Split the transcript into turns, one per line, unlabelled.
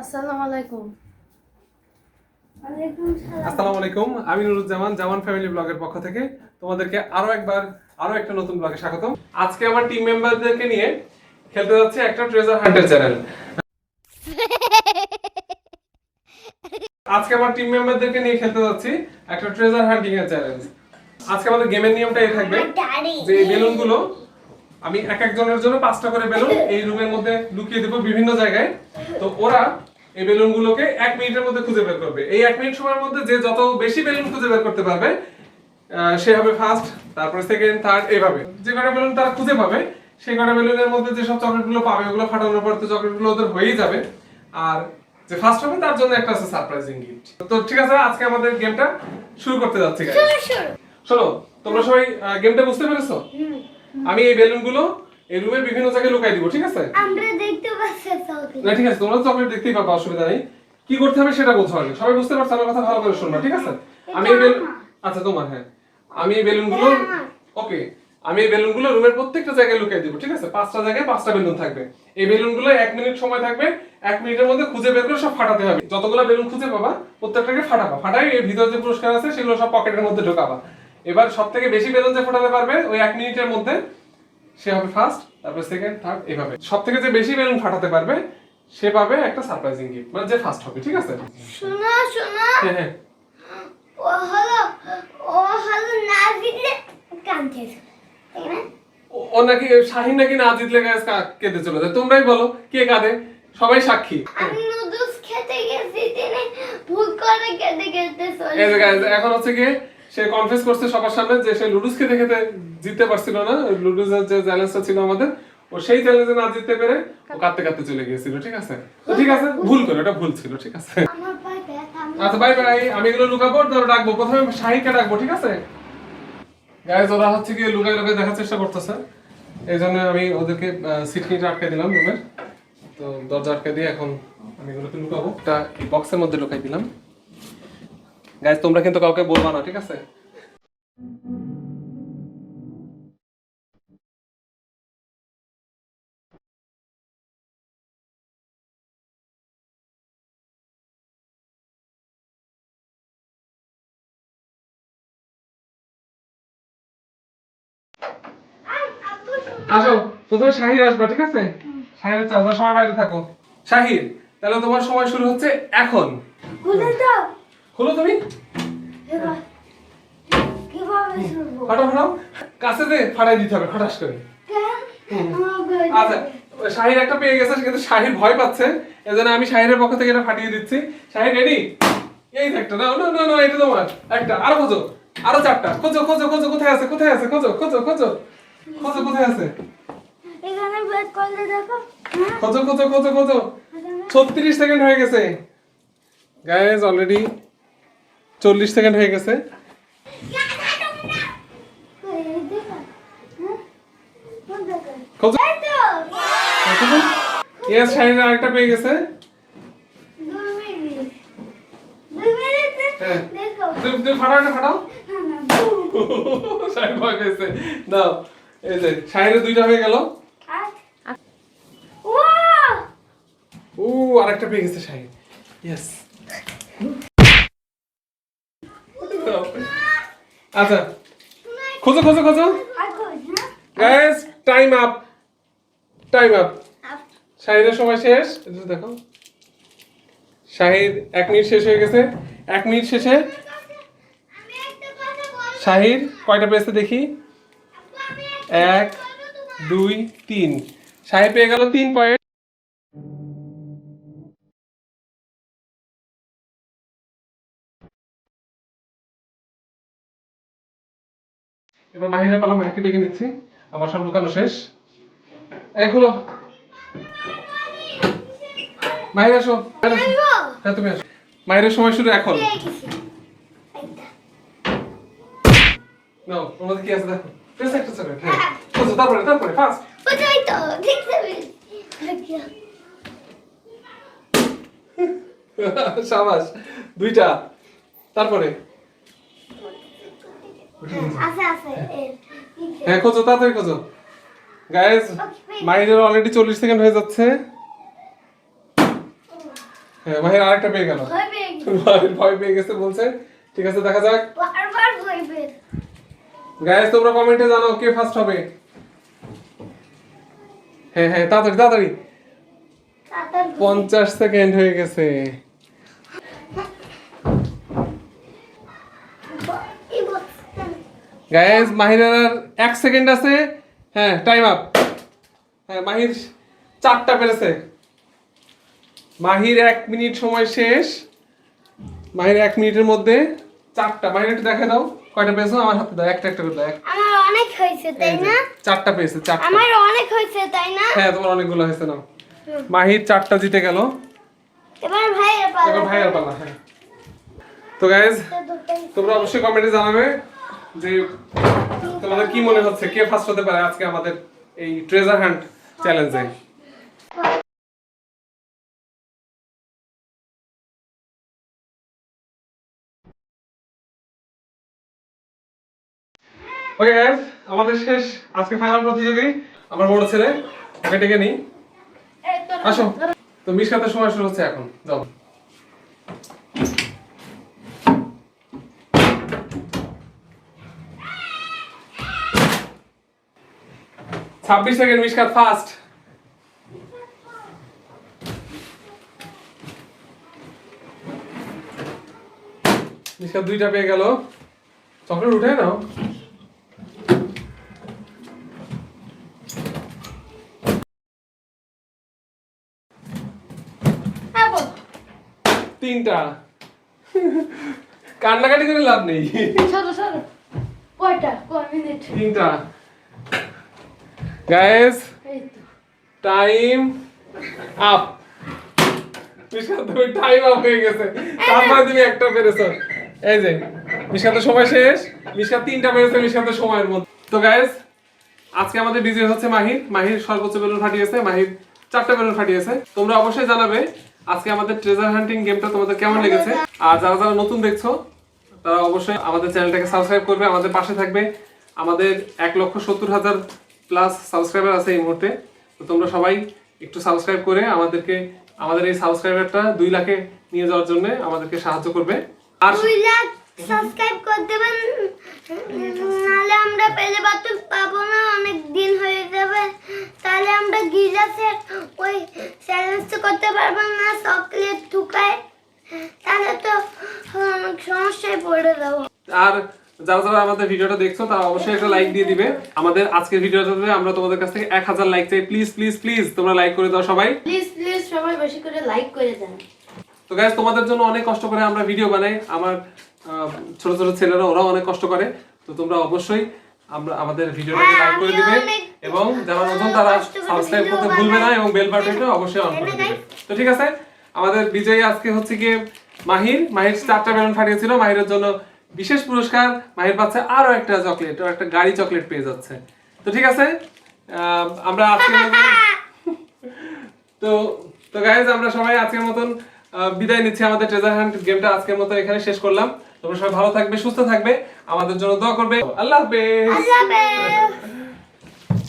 আসসালামু আলাইকুম।
আসসালামু আলাইকুম আমি নুরুজ্জামান জামান ফ্যামিলি ব্লগের পক্ষ থেকে। তোমাদেরকে আরও একবার আরও একটা নতুন ব্লগে স্বাগতম। আজকে আমার টিম মেম্বারদেরকে নিয়ে খেলতে যাচ্ছে একটা ট্রেজার হান্টার চ্যানেল আজকে আমার টিম মেম্বারদেরকে নিয়ে খেলতে যাচ্ছি একটা ট্রেজার হান্টিং এর চ্যালেঞ্জ আজকে আমাদের গেমের নিয়মটা এই থাকবে যে বেলুনগুলো আমি এক একজনের জন্য পাঁচটা করে বেলুন এই রুমের মধ্যে লুকিয়ে দেবো বিভিন্ন জায়গায়। তো ওরা এই বেলুনগুলোকে এক মিনিটের মধ্যে খুঁজে বের করবে। এই এক মিনিট সময়ের মধ্যে যে যত বেশি বেলুন খুঁজে বের করতে পারবে সে হবে ফার্স্ট তারপরে সেকেন্ড থার্ড এইভাবে। যে কটা বেলুন তারা খুঁজে পাবে সেই কটা বেলুনের মধ্যে যে সব চকলেটগুলো পাবে ওগুলো ফাটানোর পর তো চকলেটগুলো ওদের হয়েই যাবে। আর যে ফার্স্ট হবে তার জন্য একটা আছে সারপ্রাইজিং গিফট তো ঠিক আছে আজকে আমাদের গেমটা শুরু করতে যাচ্ছি শোনো তোমরা সবাই গেমটা বুঝতে পেরেছ? আমি এই বেলুনগুলো এই রুমের বিভিন্ন জায়গায় লুকাই দিব ঠিক আছে?
আমরা দেখতে পাচ্ছি
না ঠিক আছে তোমরা চকলেট দেখতেই পাবা অসুবিধা নেই। কি করতে হবে সেটা বলছো আগে। সবাই বুঝতে পারছ আমার কথা ভালো করে শুনবা ঠিক আছে? আমি এই আচ্ছা তোমার হ্যাঁ। আমি এই বেলুনগুলো ওকে আমি এই বেলুনগুলো রুমের প্রত্যেকটা জায়গায় লুকিয়ে দিব ঠিক আছে? পাঁচটা জায়গায় পাঁচটা বেলুন থাকবে। এই বেলুনগুলো এক মিনিট সময় থাকবে এক মিনিটের মধ্যে খুঁজে বের করে সব ফাটাতে হবে। যতগুলো বেলুন খুঁজে পাবা প্রত্যেকটাকে ফাটাবা। ফাটাই এর ভিতরে যে পুরস্কার আছে সেগুলো সব পকেটের মধ্যে ঢোকাবা। এবার সব থেকে বেশি বেলুন যে ফোটাতে পারবে ওই এক মিনিটের মধ্যে সে হবে ফার্স্ট তারপর সেকেন্ড থার্ড এইভাবে। সব থেকে যে বেশি বেলুন ফাটাতে পারবে সে পাবে একটা সারপ্রাইজিং গিফট মানে যে ফার্স্ট হবে ঠিক আছে?
শোনো শোনো।
হ্যাঁ হ্যাঁ।
ও হলো ও হলো না দিলে কাঁদছে
ও- নাকি শাহিন নাকি না জিতলে গাছ কেঁদে চলে যায়? তোমরাই বলো কে কাঁদে? সবাই সাক্ষী।
আমি নুডলস খেতে গেছি তিনি ভুল করে খেতে খেতে চলে
এই এখন হচ্ছে কি সে কনফেস করছে সবার সামনে যে সে লুডুস খেতে খেতে জিততে পারছিল না। লুডুস যে চ্যালেঞ্জটা ছিল আমাদের ও সেই চ্যালেঞ্জে না জিততে পেরে ও কাঁদতে কাঁদতে চলে গিয়েছিল ঠিক আছে? তো ঠিক আছে ভুল করে ওটা ভুল ছিল ঠিক আছে। আচ্ছা বাই বাই আমি এগুলো লুকাবো ধরো ডাকবো। প্রথমে শাহিকে ডাকবো ঠিক আছে? গাইজ ওরা হচ্ছে কি লুকাই লুকাই দেখার চেষ্টা করতেছে। এই জন্য আমি ওদেরকে সিটকিটা আটকে দিলাম রুমের তো দরজা আটকে দিয়ে এখন আমি এগুলোকে লুকাবো। একটা বক্সের মধ্যে লুকাই দিলাম। গাইজ তোমরা কিন্তু কাউকে বলবা না ঠিক আছে? আসো প্রথমে শাহির আসবা ঠিক আছে? শাহির চাওয়ার সময় বাইরে থাকো। শাহির তাহলে তোমার সময় শুরু হচ্ছে এখন।
খুলে
তুমি।
এবার কীভাবে শুরু
ফাটাও ফাটাও। কাছে দে ফাটাই দিতে হবে করে। আচ্ছা শাহির একটা পেয়ে গেছে কিন্তু শাহির ভয় পাচ্ছে। এজন্য আমি শাহিরের পক্ষ থেকে এটা ফাটিয়ে দিচ্ছি। শাহির রেডি এই একটা না না না না এটা তোমার। একটা আরও খোঁজো। আরও চারটা। খোঁজো খোঁজো খোঁজো কোথায় আছে কোথায় আছে খোঁজো খোঁজো খোঁজো। খোঁজো কোথায় আছে?
এখানে বের করলে দেখো। হ্যাঁ।
খোঁজো খোঁজো খোঁজো খোঁজো। ছত্রিশ সেকেন্ড হয়ে গেছে। অলরেডি চল্লিশ সেকেন্ড হয়ে গেছে। ইয়েস শাহিন আরেকটা পেয়ে গেছে। হ্যাঁ। দাও এই যে শাহিনের দুইটা হয়ে গেল। ও আরেকটা পেয়ে গেছে শাহিন। ইয়েস আচ্ছা। খোঁজো খোঁজো খোঁজো। Guys time up time up শাহিদের সময় শেষ। দেখো। শাহিদ, এক মিনিট শেষ হয়ে গেছে। এক মিনিট শেষে শাহির কয়টা পেয়েছে দেখি? এক, দুই, তিন। শাহিদ পেয়ে গেল তিন পয়েন্ট এবার মাহিরা পালা মাহিকে ডেকে নিচ্ছি। আমার সব লুকানো শেষ। এই হলো মাহির আসো। হ্যাঁ তুমি আসো। মাহিরের সময় শুরু এখন। নাও ওর কি আছে দেখো? প্রেস একটা সেকেন্ড হ্যাঁ। তারপরে তারপরে
ওটাই তো
সাবাস দুইটা। তারপরে? হ্যাঁ খোঁজো তাড়াতাড়ি খোঁজো। গাইজ মাইনের অলরেডি চল্লিশ সেকেন্ড হয়ে যাচ্ছে। হ্যাঁ মাহির আরেকটা পেয়ে গেল।
ভয় পেয়ে গেছি।
বলছে। ঠিক আছে দেখা যাক। গাইস তোমরা কমেন্টে জানাও কে ফার্স্ট হবে। হ্যাঁ হ্যাঁ তাড়াতাড়ি তাড়াতাড়ি। পঞ্চাশ সেকেন্ড হয়ে গেছে
এই বক্সটা
গাইস মাহিরের এক সেকেন্ড আছে। হ্যাঁ টাইম আপ হ্যাঁ মাহির চারটা পেরেছে। মাহির এক মিনিট সময় শেষ। মাহির এক মিনিটের মধ্যে চারটা। মাহির একটু দেখে দাও। কয়টা পেয়েছ? আমার হাতে দাও একটা একটা করে দাও
আমার অনেক হয়েছে তাই না?
চারটা পেয়েছে চারটা।
আমার অনেক হয়েছে তাই না?
হ্যাঁ তোমার অনেকগুলো হয়েছে নাও। মাহির চারটা জিতে গেল।
এবার ভাই
এবার ভাইয়ের পালা হ্যাঁ। তো গাইজ তোমরা অবশ্যই কমেন্টে জানাবে যে তোমাদের কি মনে হচ্ছে? কে ফার্স্ট হতে পারে আজকে আমাদের এই ট্রেজার হান্ট চ্যালেঞ্জে ওকে গাইজ আমাদের শেষ, আজকে ফাইনাল প্রতিযোগী, আমার বড় ছেলে, ওকে ডেকে নিই। আসো। তো মিশকাতের সময় শুরু হচ্ছে এখন, যাও। ছাব্বিশ সেকেন্ড মিশকাত ফার্স্ট মিশকাত দুইটা পেয়ে গেল। চকলেট উঠে নাও। তিনটা। কান্নাকাটি করে লাভ নেই। তিনটা। গাইস টাইম আপ মিশকা তুমি টাইম আপ হয়ে গেছে। তারপরে তুমি একটা পেরেছ। এই যে মিশকাতের সময় শেষ। মিশকা তিনটা পেরেছে মিশকাতের সময়ের মধ্যে। তো গাইস আজকে আমাদের বিজয় হচ্ছে মাহির। মাহির সর্বোচ্চ বেলুন ফাটিয়েছে। মাহির চারটা বেলুন ফাটিয়েছে। তোমরা অবশ্যই জানাবে আজকে আমাদের ট্রেজার হান্টিং গেমটা তোমাদের কেমন লেগেছে। আর যারা যারা নতুন দেখছ তারা অবশ্যই আমাদের চ্যানেলটাকে সাবস্ক্রাইব করবে আমাদের পাশে থাকবে। আমাদের এক লক্ষ সত্তর হাজার প্লাস সাবস্ক্রাইবার আছে এই মুহূর্তে। তো তোমরা সবাই একটু সাবস্ক্রাইব করে আমাদেরকে আমাদের এই সাবস্ক্রাইবারটা দুই লাখে নিয়ে যাওয়ার জন্য আমাদেরকে সাহায্য করবে। আর
দুই লাখ সাবস্ক্রাইব করে দেবেন নাহলে আমরা পেলে বাতুল পাবো না অনেক দিন হয়ে যাবে। তাহলে আমরা গিজাসের ওই চ্যালেঞ্জটা করতে পারব না চকলেট ঢুকায়। তাহলে তো সমস্যায় পড়ে যাব।
আর যারা যারা আমাদের ভিডিওটা দেখছ তারা অবশ্যই একটা লাইক দিয়ে দিবে। আমাদের আজকের ভিডিওটাতে আমরা তোমাদের কাছ থেকে এক হাজার লাইক চাই। প্লিজ প্লিজ প্লিজ তোমরা লাইক করে দাও সবাই।
প্লিজ প্লিজ সবাই বেশি করে লাইক করে দেন।
তো গাইজ তোমাদের জন্য অনেক কষ্ট করে আমরা ভিডিও বানাই। আমার ছোট ছোট ছেলেরা ওরাও অনেক কষ্ট করে। তো তোমরা অবশ্যই আমরা আমাদের ভিডিওটাকে
হ্যাঁ,
লাইক করে দিবে। এবং যারা নতুন তারা সাবস্ক্রাইব করতে ভুলবে না এবং বেল বাটনটা অবশ্যই অন করে দিবে। তো ঠিক আছে আমাদের বিজয়ী আজকে হচ্ছে গিয়ে মাহির। মাহির চারটা বেলুন ফাটিয়েছিল। মাহিরের জন্য বিশেষ পুরস্কার মাহির পাচ্ছে আরও একটা চকলেট ও একটা গাড়ি চকলেট পেয়ে যাচ্ছে। তো ঠিক আছে আমরা আজকে তো তো গাইজ আমরা সবাই আজকের মতন বিদায় নিচ্ছি আমাদের ট্রেজার হান্ট গেমটা আজকের মতো এখানে শেষ করলাম। তোমরা সবাই ভালো থাকবে, সুস্থ থাকবে, আমাদের জন্য দোয়া করবে। আল্লাহ হাফেজ!
আল্লাহ হাফেজ!